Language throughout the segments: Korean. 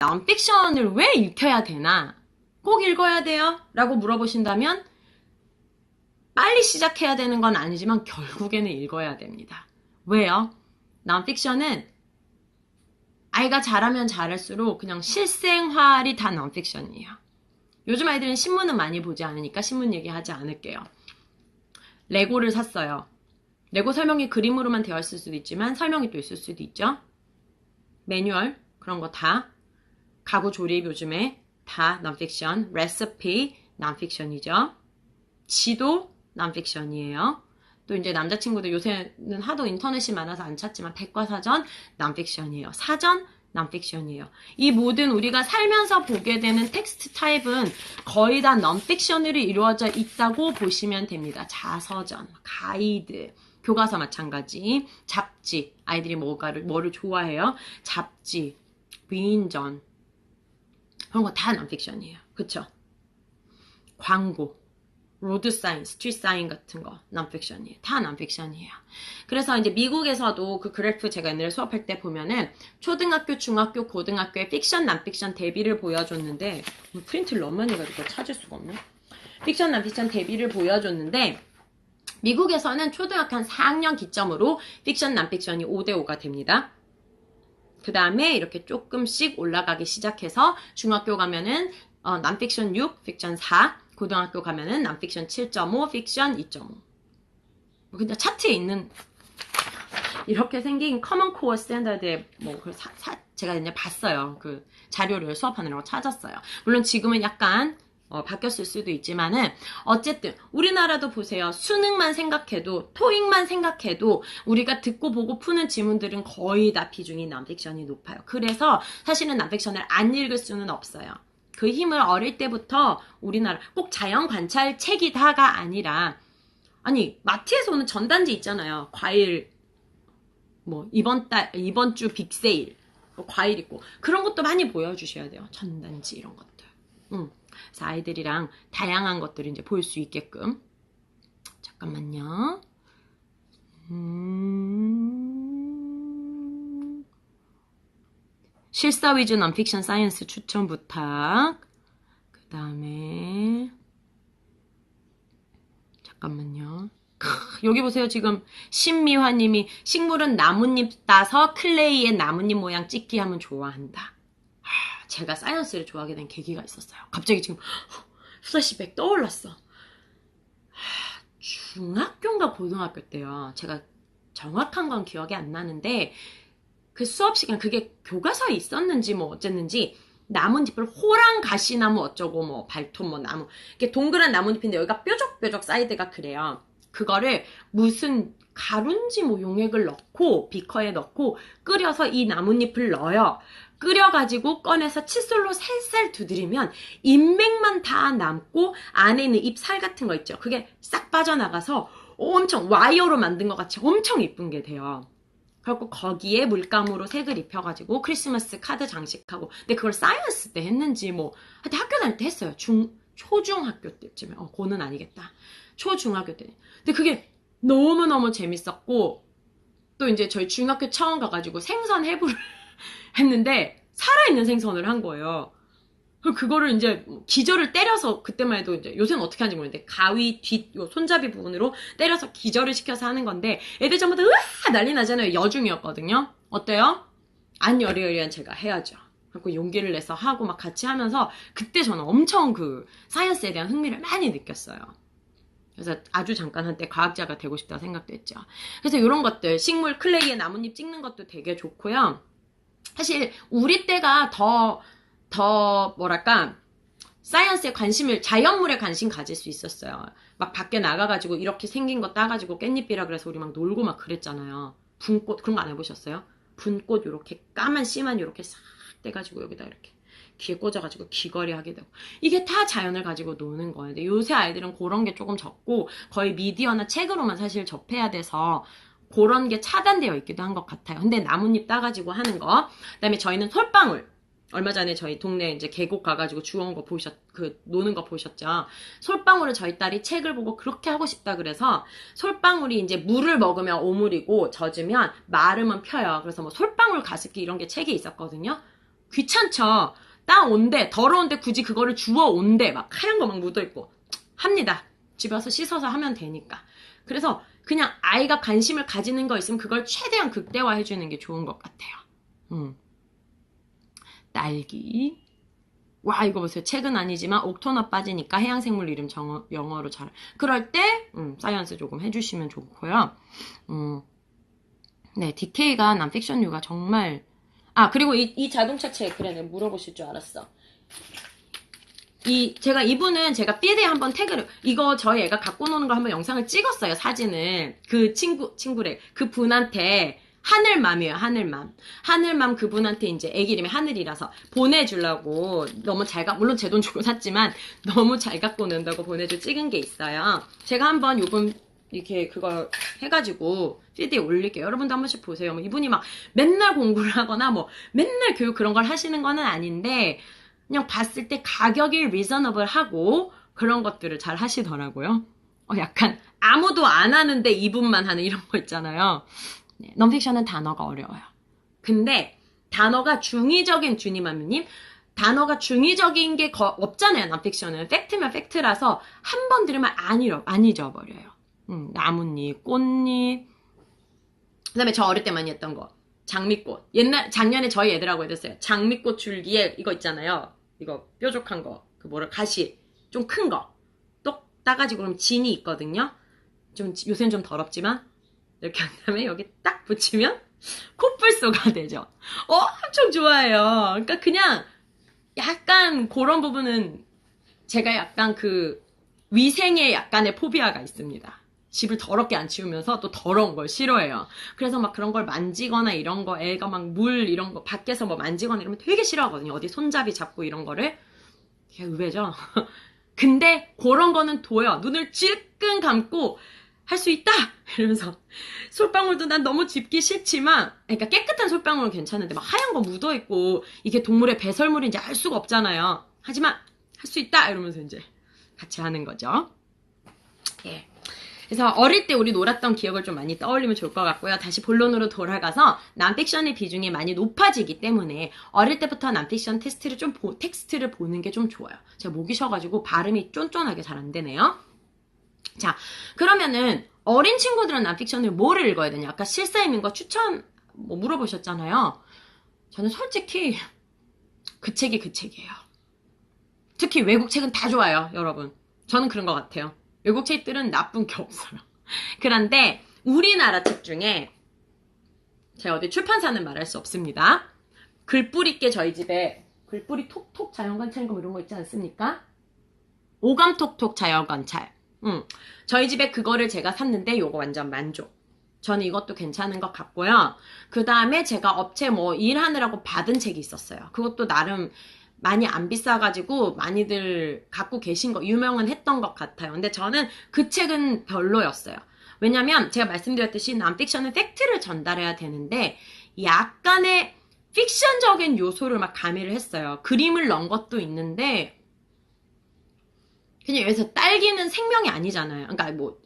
non-fiction을 왜 읽혀야 되나? 꼭 읽어야 돼요? 라고 물어보신다면 빨리 시작해야 되는 건 아니지만 결국에는 읽어야 됩니다. 왜요? non-fiction은 아이가 잘하면 잘할수록 그냥 실생활이 다 non-fiction이에요. 요즘 아이들은 신문은 많이 보지 않으니까 신문 얘기하지 않을게요. 레고를 샀어요. 레고 설명이 그림으로만 되어 있을 수도 있지만 설명이 또 있을 수도 있죠. 매뉴얼 그런 거 다 가구 조립 요즘에 다 non-fiction, 레시피 non-fiction이죠. 지도 non-fiction이에요. 또 이제 남자친구들 요새는 하도 인터넷이 많아서 안 찾지만 백과사전 non-fiction이에요. 사전 non-fiction이에요. 이 모든 우리가 살면서 보게 되는 텍스트 타입은 거의 다 non-fiction으로 이루어져 있다고 보시면 됩니다. 자서전, 가이드, 교과서 마찬가지, 잡지, 아이들이 뭐가를, 뭐를 좋아해요? 잡지, 위인전, 그런 거다 non-fiction이에요. 그쵸? 광고, 로드 사인, 스트리트 사인 같은 거 non-fiction이에요. 다 non-fiction이에요. 그래서 이제 미국에서도 그 그래프 제가 옛날에 수업할 때 보면은 초등학교, 중학교, 고등학교의 픽션, non-fiction 대비를 보여줬는데 프린트를 너무 많이 가지고 찾을 수가 없네. 픽션, non-fiction 대비를 보여줬는데 미국에서는 초등학교 한 4학년 기점으로 픽션, non-fiction이 5대5가 됩니다. 그 다음에 이렇게 조금씩 올라가기 시작해서 중학교 가면은 어, non-fiction 6, 픽션 4, 고등학교 가면은 non-fiction 7.5, 픽션 2.5. 근데 차트에 있는 이렇게 생긴 커먼 코어 스탠다드의 뭐그 제가 이제 봤어요. 그 자료를 수업하느라고 찾았어요. 물론 지금은 약간 어, 바뀌었을 수도 있지만은 어쨌든 우리나라도 보세요. 수능만 생각해도 토익만 생각해도 우리가 듣고 보고 푸는 지문들은 거의 다 비중이 남픽션이 높아요. 그래서 사실은 남픽션을 안 읽을 수는 없어요. 그 힘을 어릴 때부터 우리나라 꼭 자연 관찰 책이 다가 아니라 아니 마트에서 오는 전단지 있잖아요. 과일 뭐 이번 달 이번 주 빅세일 뭐 과일 있고 그런 것도 많이 보여주셔야 돼요. 전단지 이런 것들. 음. 그래서 아이들이랑 다양한 것들을 이제 볼 수 있게끔. 잠깐만요. 음... 실사 위주 non-fiction 사이언스 추천 부탁. 그 다음에 잠깐만요. 여기 보세요. 지금 신미화님이 식물은 나뭇잎 따서 클레이의 나뭇잎 모양 찍기 하면 좋아한다. 제가 사이언스를 좋아하게 된 계기가 있었어요. 갑자기 지금 플래시백 떠올랐어. 중학교인가 고등학교 때요. 제가 정확한 건 기억이 안 나는데 그 수업 시간 그게 교과서에 있었는지 뭐 어쨌는지 나뭇잎을 호랑 가시나무 어쩌고 뭐 발톱 뭐 나무 이렇게 동그란 나뭇잎인데 여기가 뾰족뾰족 사이드가 그래요. 그거를 무슨 가루인지 뭐 용액을 넣고 비커에 넣고 끓여서 이 나뭇잎을 넣어요. 끓여가지고 꺼내서 칫솔로 살살 두드리면 인맥만 다 남고 안에 있는 잎살 같은 거 있죠. 그게 싹 빠져나가서 엄청 와이어로 만든 것 같이 엄청 이쁜 게 돼요. 그리고 거기에 물감으로 색을 입혀가지고 크리스마스 카드 장식하고 근데 그걸 사이언스 때 했는지 뭐 하여튼 학교 다닐 때 했어요. 중 초중학교 때쯤에 어 고는 아니겠다. 초중학교 때. 근데 그게 너무너무 재밌었고 또 이제 저희 중학교 처음 가가지고 생선 해부를 했는데 살아있는 생선을 한 거예요. 그거를 이제 기절을 때려서 그때만 해도 이제 요새는 어떻게 하는지 모르는데 가위 뒷 손잡이 부분으로 때려서 기절을 시켜서 하는 건데 애들 전부 다 으아 난리 나잖아요. 여중이었거든요. 어때요? 안 여리여리한 제가 해야죠. 그리고 용기를 내서 하고 막 같이 하면서 그때 저는 엄청 그 사이언스에 대한 흥미를 많이 느꼈어요. 그래서 아주 잠깐 한때 과학자가 되고 싶다 생각도 했죠. 그래서 이런 것들 식물 클레이에 나뭇잎 찍는 것도 되게 좋고요. 사실 우리 때가 더, 더 뭐랄까, 사이언스에 관심을, 자연물에 관심 가질 수 있었어요. 막 밖에 나가가지고 이렇게 생긴 거 따가지고 깻잎이라 그래서 우리 막 놀고 막 그랬잖아요. 분꽃, 그런 거 안 해보셨어요? 분꽃 요렇게 까만 씨만 요렇게 싹 떼가지고 여기다 이렇게 귀에 꽂아가지고 귀걸이 하게 되고 이게 다 자연을 가지고 노는 거예요. 요새 아이들은 그런 게 조금 적고 거의 미디어나 책으로만 사실 접해야 돼서 그런 게 차단되어 있기도 한 것 같아요. 근데 나뭇잎 따가지고 하는 거. 그 다음에 저희는 솔방울. 얼마 전에 저희 동네 이제 계곡 가가지고 주워온 거 보셨, 그, 노는 거 보셨죠? 솔방울을 저희 딸이 책을 보고 그렇게 하고 싶다 그래서 솔방울이 이제 물을 먹으면 오물이고 젖으면 마르면 펴요. 그래서 뭐 솔방울 가습기 이런 게 책에 있었거든요. 귀찮죠. 따온데 더러운데 굳이 그거를 주워 온데 막 하얀 거 막 묻어 있고 합니다. 집에 와서 씻어서 하면 되니까. 그래서 그냥 아이가 관심을 가지는 거 있으면 그걸 최대한 극대화해 주는 게 좋은 것 같아요. 음. 딸기. 와 이거 보세요. 책은 아니지만 옥토너 빠지니까 해양생물 이름 정어, 영어로 잘. 그럴 때 음, 사이언스 조금 해주시면 좋고요. 음. 네, DK가 남픽션류가 정말 아 그리고 이, 이 자동차 책 그래 내가 물어보실 줄 알았어. 이 제가 이분은 제가 삐에에 한번 태그를 이거 저희 애가 갖고 노는 거 한번 영상을 찍었어요 사진을 그 친구 친구래 그 분한테 하늘맘이에요 하늘맘 하늘맘 그분한테 이제 애기 이름이 하늘이라서 보내주려고 너무 잘가 물론 제 돈 주고 샀지만 너무 잘 갖고 논다고 보내줘 찍은 게 있어요 제가 한번 요금 이렇게 그거 해가지고 피드에 올릴게요. 여러분도 한 번씩 보세요. 뭐 이분이 막 맨날 공부를 하거나 뭐 맨날 교육 그런 걸 하시는 거는 아닌데 그냥 봤을 때 가격이 리저너블하고 그런 것들을 잘 하시더라고요. 어, 약간 아무도 안 하는데 이분만 하는 이런 거 있잖아요. 네, 넌픽션은 단어가 어려워요. 근데 단어가 중의적인 주님아미님 단어가 중의적인 게 거, 없잖아요. 넌픽션은 팩트면 팩트라서 한 번 들으면 안 잊어 안 잊어버려요. 음, 나뭇잎, 꽃잎. 그 다음에 저 어릴 때 많이 했던 거. 장미꽃. 옛날, 작년에 저희 애들하고 해줬어요. 장미꽃 줄기에 이거 있잖아요. 이거 뾰족한 거. 그 뭐라, 가시. 좀 큰 거. 똑 따가지고 그럼 진이 있거든요. 좀, 요새는 좀 더럽지만. 이렇게 한 다음에 여기 딱 붙이면 코뿔소가 되죠. 어, 엄청 좋아해요. 그러니까 그냥 약간 그런 부분은 제가 약간 그 위생에 약간의 포비아가 있습니다. 집을 더럽게 안 치우면서 또 더러운 걸 싫어해요. 그래서 막 그런 걸 만지거나 이런 거, 애가 막 물 이런 거 밖에서 뭐 만지거나 이러면 되게 싫어하거든요. 어디 손잡이 잡고 이런 거를. 되게 의외죠? 근데 그런 거는 둬요. 눈을 찔끔 감고 할 수 있다! 이러면서. 솔방울도 난 너무 짚기 싫지만, 그러니까 깨끗한 솔방울은 괜찮은데 막 하얀 거 묻어있고, 이게 동물의 배설물인지 알 수가 없잖아요. 하지만, 할 수 있다! 이러면서 이제 같이 하는 거죠. 예. 그래서 어릴 때 우리 놀았던 기억을 좀 많이 떠올리면 좋을 것 같고요. 다시 본론으로 돌아가서 남픽션의 비중이 많이 높아지기 때문에 어릴 때부터 남픽션 테스트를 좀 보, 텍스트를 보는 게 좀 좋아요. 제가 목이 쉬어가지고 발음이 쫀쫀하게 잘 안 되네요. 자, 그러면은 어린 친구들은 남픽션을 뭐를 읽어야 되냐? 아까 실사임인거 추천 뭐 물어보셨잖아요. 저는 솔직히 그 책이 그 책이에요. 특히 외국 책은 다 좋아요, 여러분. 저는 그런 것 같아요. 외국 책들은 나쁜 게 없어요. 그런데 우리나라 책 중에 제가 어디 출판사는 말할 수 없습니다. 글뿌리 있게 저희 집에 글뿌리 톡톡 자연관찰 뭐 이런 거 있지 않습니까? 오감톡톡 자연관찰. 음, 저희 집에 그거를 제가 샀는데 요거 완전 만족. 저는 이것도 괜찮은 것 같고요. 그 다음에 제가 업체 뭐 일하느라고 받은 책이 있었어요. 그것도 나름 많이 안 비싸가지고 많이들 갖고 계신 거 유명은 했던 것 같아요. 근데 저는 그 책은 별로였어요. 왜냐면 제가 말씀드렸듯이 남픽션은 팩트를 전달해야 되는데 약간의 픽션적인 요소를 막 가미를 했어요. 그림을 넣은 것도 있는데 그냥 여기서 딸기는 생명이 아니잖아요. 그러니까 뭐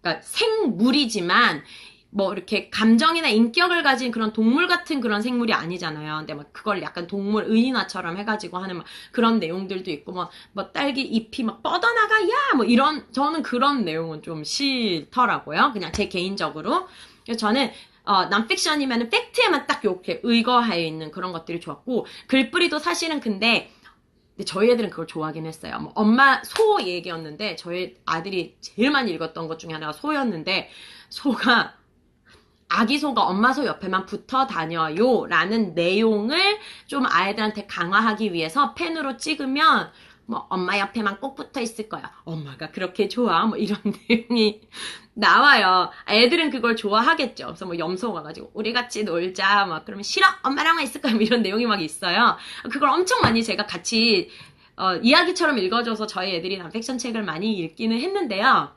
그러니까 생물이지만 뭐 이렇게 감정이나 인격을 가진 그런 동물 같은 그런 생물이 아니잖아요. 근데 막 그걸 약간 동물 의인화처럼 해가지고 하는 막 그런 내용들도 있고 뭐, 뭐 딸기 잎이 막 뻗어나가 야 뭐 이런 저는 그런 내용은 좀 싫더라고요. 그냥 제 개인적으로. 그래서 저는 어, 남픽션이면은 팩트에만 딱 이렇게 의거하여 있는 그런 것들이 좋았고 글뿌리도 사실은 근데 저희 애들은 그걸 좋아하긴 했어요. 뭐 엄마 소 얘기였는데 저희 아들이 제일 많이 읽었던 것 중에 하나가 소였는데 소가 아기 소가 엄마 소 옆에만 붙어 다녀요 라는 내용을 좀 아이들한테 강화하기 위해서 펜으로 찍으면 뭐 엄마 옆에만 꼭 붙어 있을 거야. 엄마가 그렇게 좋아. 뭐 이런 내용이 나와요. 애들은 그걸 좋아하겠죠. 그래서 뭐 염소 가가지고 우리 같이 놀자. 막 그러면 싫어. 엄마랑만 있을 거야. 뭐 이런 내용이 막 있어요. 그걸 엄청 많이 제가 같이 어, 이야기처럼 읽어줘서 저희 애들이 남팩션 책을 많이 읽기는 했는데요.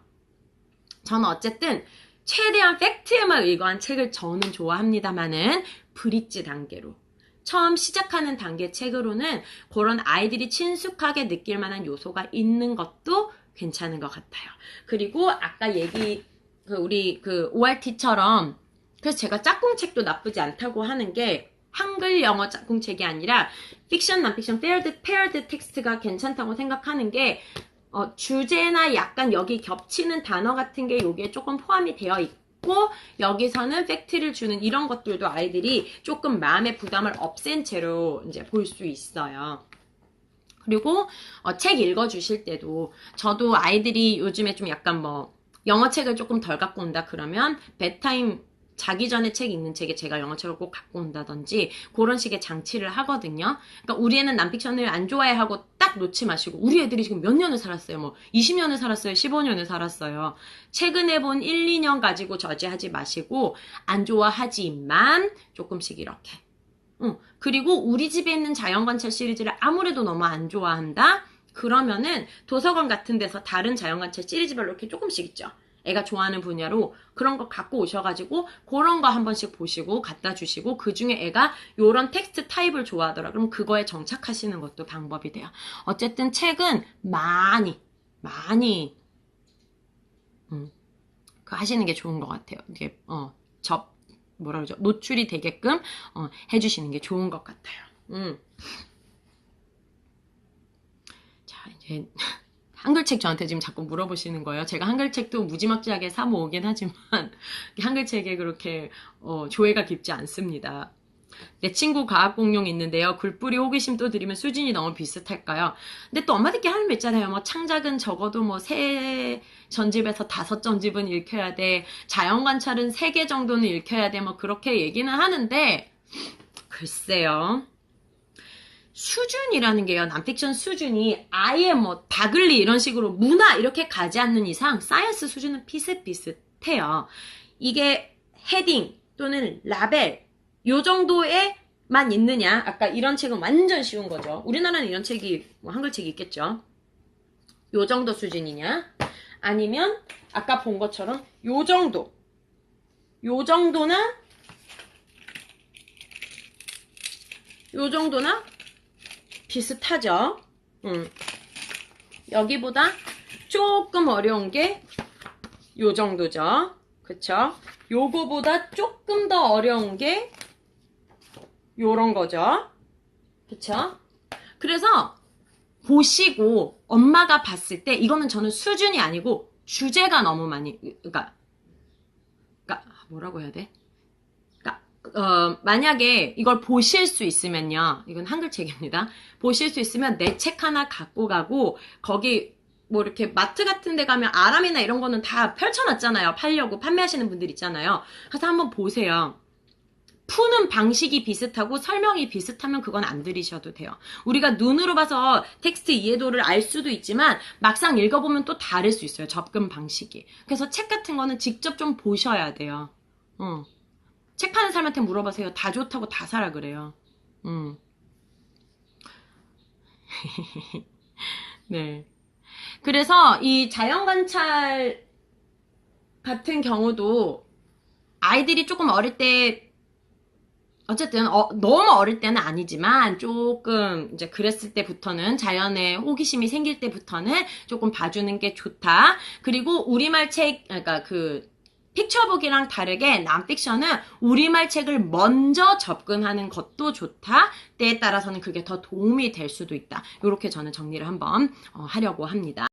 저는 어쨌든 최대한 팩트에만 의거한 책을 저는 좋아합니다만은 브릿지 단계로 처음 시작하는 단계 책으로는 그런 아이들이 친숙하게 느낄 만한 요소가 있는 것도 괜찮은 것 같아요. 그리고 아까 얘기 그 우리 그 ORT처럼 그래서 제가 짝꿍 책도 나쁘지 않다고 하는 게 한글 영어 짝꿍 책이 아니라 픽션, 난픽션, 페어드, 페어드 텍스트가 괜찮다고 생각하는 게 어, 주제나 약간 여기 겹치는 단어 같은 게 여기에 조금 포함이 되어 있고 여기서는 팩트를 주는 이런 것들도 아이들이 조금 마음의 부담을 없앤 채로 이제 볼 수 있어요. 그리고 어, 책 읽어주실 때도 저도 아이들이 요즘에 좀 약간 뭐 영어 책을 조금 덜 갖고 온다 그러면 bedtime 자기 전에 책 읽는 책에 제가 영어 책을 꼭 갖고 온다든지 그런 식의 장치를 하거든요. 그러니까 우리 애는 남픽션을 안 좋아해 하고 딱 놓지 마시고 우리 애들이 지금 몇 년을 살았어요. 뭐 20년을 살았어요. 15년을 살았어요. 최근에 본 1, 2년 가지고 저지하지 마시고 안 좋아하지만 조금씩 이렇게 응. 그리고 우리 집에 있는 자연관찰 시리즈를 아무래도 너무 안 좋아한다? 그러면은 도서관 같은 데서 다른 자연관찰 시리즈별로 이렇게 조금씩 있죠. 애가 좋아하는 분야로 그런 거 갖고 오셔가지고 그런 거 한 번씩 보시고 갖다 주시고 그 중에 애가 요런 텍스트 타입을 좋아하더라. 그럼 그거에 정착하시는 것도 방법이 돼요. 어쨌든 책은 많이, 많이, 음, 그 하시는 게 좋은 것 같아요. 이게, 어, 접, 뭐라 그러죠? 노출이 되게끔 어, 해주시는 게 좋은 것 같아요. 음. 자, 이제 한글책 저한테 지금 자꾸 물어보시는 거예요. 제가 한글책도 무지막지하게 사 모으긴 하지만 한글책에 그렇게 어, 조예가 깊지 않습니다. 내 친구 과학 공룡 있는데요. 글뿌리 호기심 또 드리면 수준이 너무 비슷할까요? 근데 또 엄마들끼리 하는 거 있잖아요. 뭐 창작은 적어도 뭐 세 전집에서 다섯 전집은 읽혀야 돼. 자연 관찰은 세 개 정도는 읽혀야 돼. 뭐 그렇게 얘기는 하는데 글쎄요. 수준이라는 게요. 남픽션 수준이 아예 뭐 다글리 이런 식으로 문화 이렇게 가지 않는 이상 사이언스 수준은 비슷비슷해요. 이게 헤딩 또는 라벨 요 정도에만 있느냐? 아까 이런 책은 완전 쉬운 거죠. 우리나라는 이런 책이 뭐 한글책이 있겠죠. 요 정도 수준이냐? 아니면 아까 본 것처럼 요 정도. 요 정도나 요 정도나 비슷하죠. 음. 여기보다 조금 어려운 게 요 정도죠. 그쵸? 요거보다 조금 더 어려운 게 요런 거죠. 그쵸? 그래서 보시고 엄마가 봤을 때 이거는 저는 수준이 아니고 주제가 너무 많이 그러니까 그러니까 뭐라고 해야 돼? 어, 만약에 이걸 보실 수 있으면요. 이건 한글 책입니다. 보실 수 있으면 내 책 하나 갖고 가고 거기 뭐 이렇게 마트 같은 데 가면 아람이나 이런 거는 다 펼쳐놨잖아요. 팔려고 판매하시는 분들 있잖아요. 그래서 한번 보세요. 푸는 방식이 비슷하고 설명이 비슷하면 그건 안 들이셔도 돼요. 우리가 눈으로 봐서 텍스트 이해도를 알 수도 있지만 막상 읽어보면 또 다를 수 있어요. 접근 방식이. 그래서 책 같은 거는 직접 좀 보셔야 돼요. 어. 책 파는 사람한테 물어보세요. 다 좋다고 다 사라 그래요. 음. 네. 그래서 이 자연 관찰 같은 경우도 아이들이 조금 어릴 때 어쨌든 어, 너무 어릴 때는 아니지만 조금 이제 그랬을 때부터는 자연에 호기심이 생길 때부터는 조금 봐주는 게 좋다. 그리고 우리말 책 그러니까 그 픽처북이랑 다르게 남픽션은 우리말 책을 먼저 접근하는 것도 좋다. 때에 따라서는 그게 더 도움이 될 수도 있다. 이렇게 저는 정리를 한번 어, 하려고 합니다.